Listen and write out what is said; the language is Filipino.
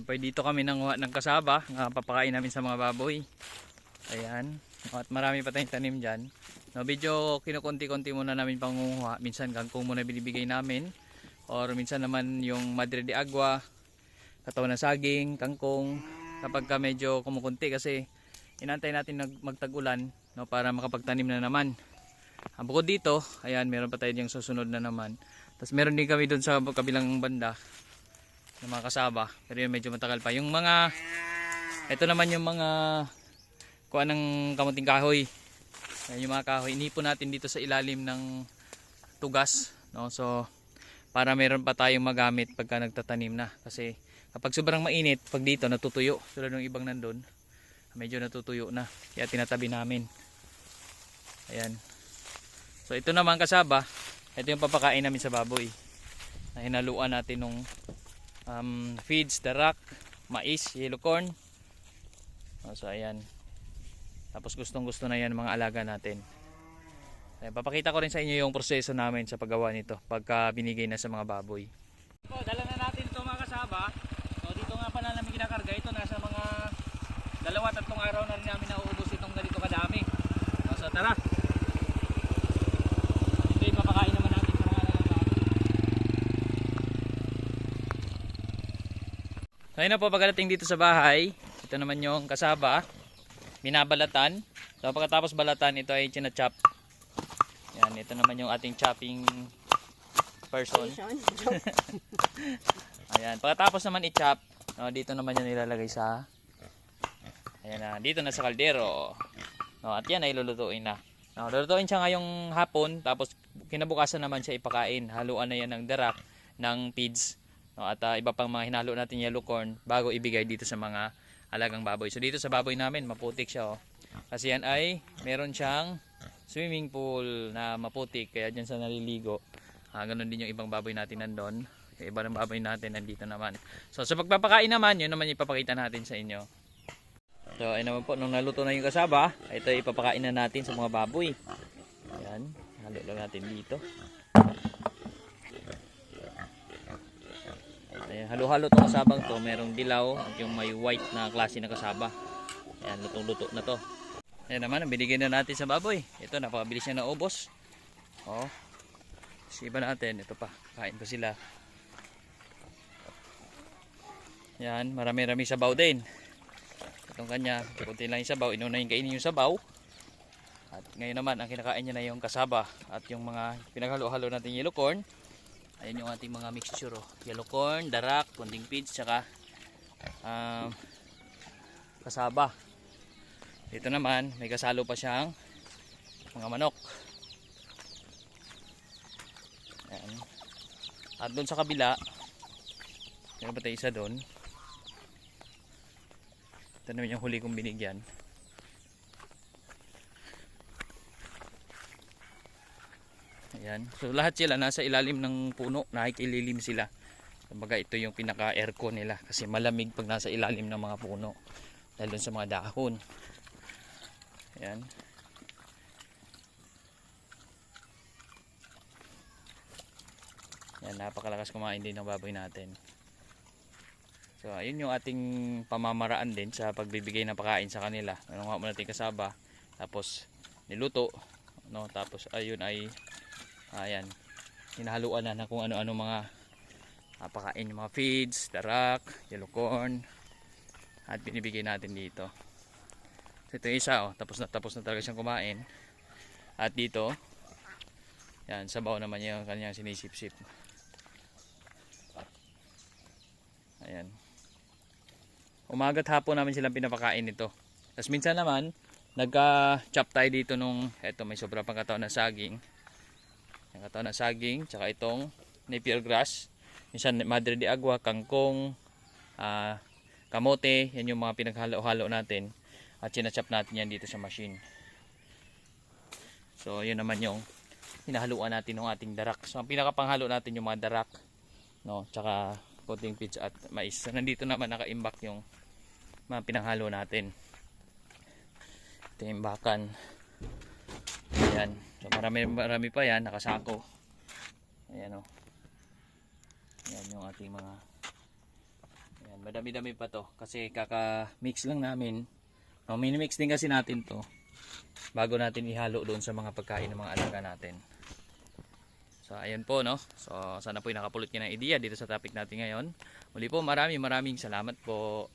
Ayun po, dito kami nang ng kasaba, nga papakain namin sa mga baboy. Ayan. At marami pa tayong tanim dyan. No, medyo kinukunti-kunti muna namin pangunguha. Minsan kangkong muna binibigay namin. Or minsan naman yung madre de agua, katawan ng saging, kangkong. Kapag ka medyo kumukunti kasi inantay natin magtag-ulan no, para makapagtanim na naman. Ang bukod dito, ayan, meron pa tayo yung susunod na naman. Tapos meron din kami doon sa kabilang banda ng mga kasaba. Pero yun medyo matagal pa. Yung mga, ito naman yung mga kuha ng kamuting kahoy. Ayan, yung mga kahoy. Inipon natin dito sa ilalim ng tugas. No? So, para meron pa tayong magamit pagka nagtatanim na. Kasi kapag sobrang mainit, pag dito natutuyo. Tulad ng ibang nandun, medyo natutuyo na. Kaya tinatabi namin. Ayan. So, ito naman kasaba. Ito yung papakain namin sa baboy. Na hinaluan natin nung um, feeds, darak, mais, yellow corn. O, so ayan. Tapos gustong gusto na yan mga alaga natin. Ayan, papakita ko rin sa inyo yung proseso namin sa paggawa nito pagka binigay na sa mga baboy. So, dala na natin ito mga kasaba. So, dito nga pala namin kinakarga. Ito nasa mga dalawa tatlong araw na rin namin nauubos itong ganito kadami. O, so tara. Ito yung papakain naman natin sa mga alagang baboy. So ayun na po pagdating dito sa bahay. Ito naman yung kasaba. Binabalatan. So pagkatapos balatan ito ay chinachop. Yan, ito naman yung ating chopping person. Ayan, pagkatapos naman i-chop, no, dito naman yan ilalagay sa Ayan na, dito na sa kaldero. No, at yan ay lulutuin na. No, lulutuin siya ngayong hapon tapos kinabukasan naman siya ipakain. Haluan na yan ng darak, ng feeds, no, at ah, iba pang mga hinalo natin yellow corn bago ibigay dito sa mga alagang baboy. So dito sa baboy namin, maputik siya oh. Kasi yan ay meron siyang swimming pool na maputik kaya dyan sa naliligo. Ah, ganun din yung ibang baboy natin nandun. Yung iba ng baboy natin nandito naman. So sa pagpapakain naman, yun naman ipapakita natin sa inyo. So ayun naman po, nung naluto na yung kasaba, ito ipapakain na natin sa mga baboy. Ayan, halo lang natin dito. Ayan, halo-halo itong kasabang to, merong dilaw at yung may white na klase na kasaba. Ayan, lutong-luto na to. Ayan naman, binigay na natin sa baboy. Ito, napakabilis niya na ubos. Oh. Tapos iba natin, ito pa, kain pa sila. Yan, marami-rami sabaw din. Itong kanya, kunti lang yung sabaw, inuna yung kainin yung sabaw. At ngayon naman, ang kinakain niya na yung kasaba at yung mga pinaghalo-halo natin yellow corn. Ayan yung ating mga mixture. Oh. Yellow corn, darak, kunding feeds, tsaka um, kasaba. Dito naman, may kasalo pa siyang mga manok. Ayan. At doon sa kabila, meron pa tayo isa doon. Ito naman yung huli kong binigyan. Ayan. So lahat sila nasa ilalim ng puno, nakikililim sila. Kumbaga ito yung pinaka aircon nila kasi malamig pag nasa ilalim ng mga puno dahil sa mga dahon. Ayan. Yan, napakalakas kumain din ng baboy natin. So, ayun yung ating pamamaraan din sa pagbibigay ng pagkain sa kanila. Ano nga muna natin kasaba, tapos niluto, no? Tapos ayun ay ayan, hinahaluan na ng kung ano-ano mga pagkain, yung mga feeds, darak, yellow corn, at binibigay natin dito. So, ito yung isa, oh, tapos na tapos na talaga siyang kumain. At dito, yan, sabaw naman yung kanyang sinisip-sip. Ayan. Umaga't hapon namin silang pinapakain nito. Tapos minsan naman, nagka-chop tayo dito nung, eto may sobra pang katawan na saging. Yung katawan na saging, tsaka itong napier grass. Minsan madre de agua, kangkong, ah, kamote, yan yung mga pinaghalo-halo natin. At sinachop natin yan dito sa machine. So, yun naman yung hinahaluan natin ng ating darak. So, ang pinakapanghalo natin yung mga darak, no, tsaka konting pitch at mais. Nandito naman nakaimbak yung mga pinanghalo natin. Ito yung imbakan. Ayan. So, marami, marami pa yan, nakasako. Ayan o. Ayan yung ating mga Ayan. Yan, madami-dami pa to kasi kaka-mix lang namin. No, mini-mix din kasi natin to bago natin ihalo doon sa mga pagkain ng mga alaga natin. So ayun po no. So sana po nakapulot niyo ng idea dito sa topic natin ngayon. Muli po maraming maraming salamat po.